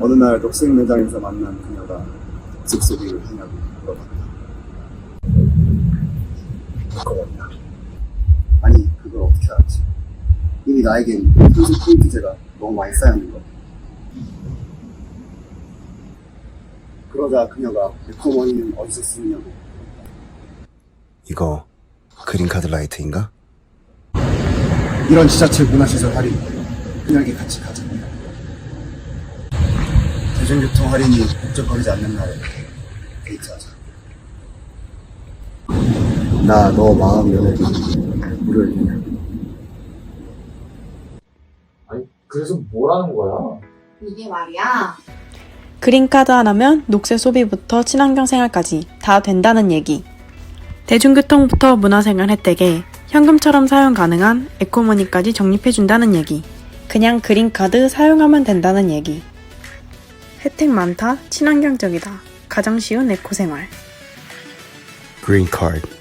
어느 날 녹색 매장에서 만난 그녀가 쓱소리를 하냐고 물어봤다. 그거였다. 아니 그걸 어떻게 알았지? 이미 나에겐 현실 포인트제가 너무 많이 쌓였는 거. 그러자 그녀가 에코머니는 어디서 쓰느냐고 이거 그린카드 라이트인가? 이런 지자체 문화시설 할인 그녀에게 같이 가자 대중교통 할인이 북적거리지 않는 날에 데이트하자 나 너 마음 연애기 무료일 아니 그래서 뭐라는 거야? 이게 말이야. 그린카드 하나면 녹색 소비부터 친환경 생활까지 다 된다는 얘기. 대중교통부터 문화생활 혜택에 현금처럼 사용 가능한 에코머니까지 적립해준다는 얘기. 그냥 그린카드 사용하면 된다는 얘기. 혜택 많다, 친환경적이다. 가장 쉬운 에코 생활. 그린카드